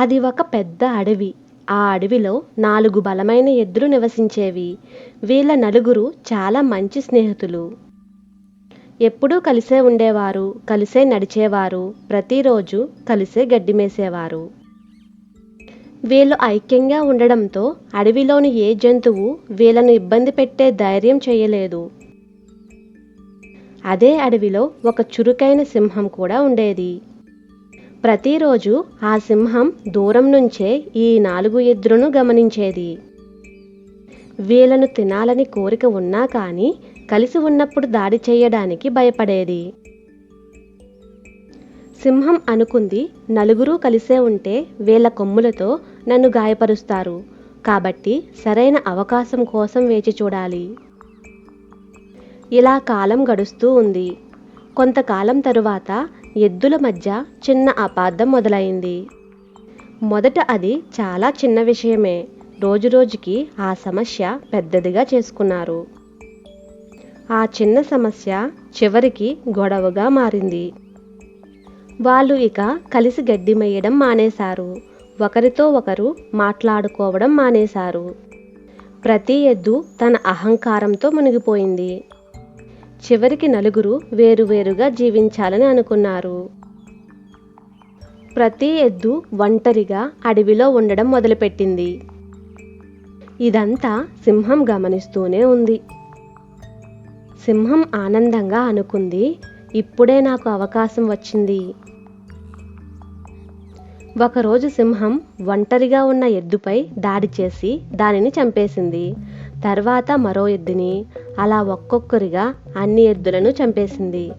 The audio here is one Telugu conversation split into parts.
అది ఒక పెద్ద అడవి. ఆ అడవిలో నాలుగు బలమైన ఎద్దులు నివసించేవి. వీళ్ళ నలుగురు చాలా మంచి స్నేహితులు. ఎప్పుడూ కలిసే ఉండేవారు కలిసే నడిచేవారు ప్రతిరోజు కలిసే గడ్డి మేసేవారు. వీళ్ళు ఐక్యంగా ఉండడంతో అడవిలోని ఏ జంతువు వీళ్ళను ఇబ్బంది పెట్టే ధైర్యం చేయలేదు. అదే అడవిలో ఒక చురుకైన సింహం కూడా ఉండేది. ప్రతిరోజు ఆ సింహం దూరం నుంచే ఈ నాలుగు ఎద్దులను గమనించేది. వీళ్ళను తినాలని కోరిక ఉన్నా కానీ కలిసి ఉన్నప్పుడు దాడి చేయడానికి భయపడేది. సింహం అనుకుంది నలుగురూ కలిసే ఉంటే వీళ్ళ కొమ్ములతో నన్ను గాయపరుస్తారు. కాబట్టి సరైన అవకాశం కోసం వేచి చూడాలి. ఇలా కాలం గడుస్తూ ఉంది. కొంతకాలం తరువాత ఎద్దుల మధ్య చిన్న అపార్థం మొదలైంది. మొదట అది చాలా చిన్న విషయమే. రోజురోజుకి ఆ సమస్య పెద్దదిగా చేసుకున్నారు. ఆ చిన్న సమస్య చివరికి గొడవగా మారింది. వాళ్ళు ఇక కలిసి గడ్డిమేయడం మానేశారు. ఒకరితో ఒకరు మాట్లాడుకోవడం మానేశారు. ప్రతి ఎద్దు తన అహంకారంతో మునిగిపోయింది. చివరికి నలుగురు వేరువేరుగా జీవించాలని అనుకున్నారు. ప్రతి ఎద్దు ఒంటరిగా అడవిలో ఉండడం మొదలుపెట్టింది. ఇదంతా సింహం గమనిస్తూనే ఉంది. సింహం ఆనందంగా అనుకుంది ఇప్పుడే నాకు అవకాశం వచ్చింది. ఒకరోజు సింహం ఒంటరిగా ఉన్న ఎద్దుపై దాడి చేసి దానిని చంపేసింది. తర్వాత మరో ఎద్దుని అలా ఒక్కొక్కరిగా అన్ని ఎద్దులను చంపేసింది.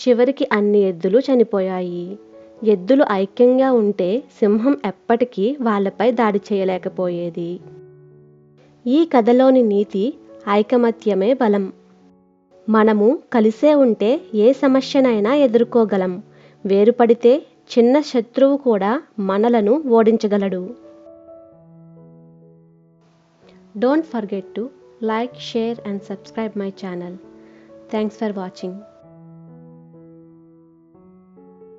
చివరికి అన్ని ఎద్దులు చనిపోయాయి. ఎద్దులు ఐక్యంగా ఉంటే సింహం ఎప్పటికీ వాళ్ళపై దాడి చేయలేకపోయేది. ఈ కథలోని నీతి ఐకమత్యమే బలం. మనము కలిసే ఉంటే ఏ సమస్యనైనా ఎదుర్కోగలం. వేరుపడితే చిన్న శత్రువు కూడా మనలను ఓడించగలడు. Don't forget to like, share and subscribe my channel. Thanks for watching.